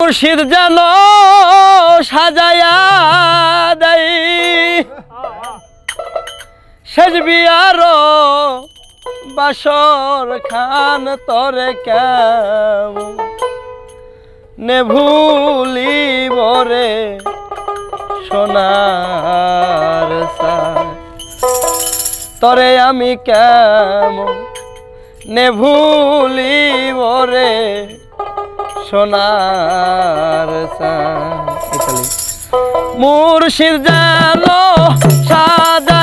মুর্শিদ যেন সাজায়া দেই সেজবি আর বাসর খান তরে কেউ নে ভুলি বরে সোনার তরে আমি কেম নে ভুলি বরে সোনার মুর্শিদ জানো সাদা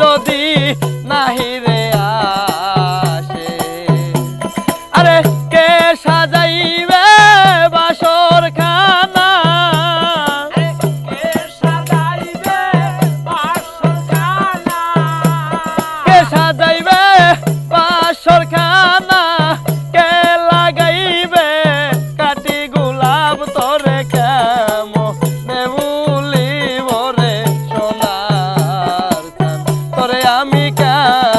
যদি নাহি রে শিকা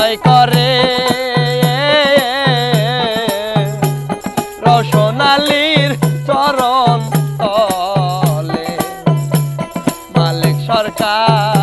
বালাই করে। রসনালীর চরণ তলে। মালিক সরকার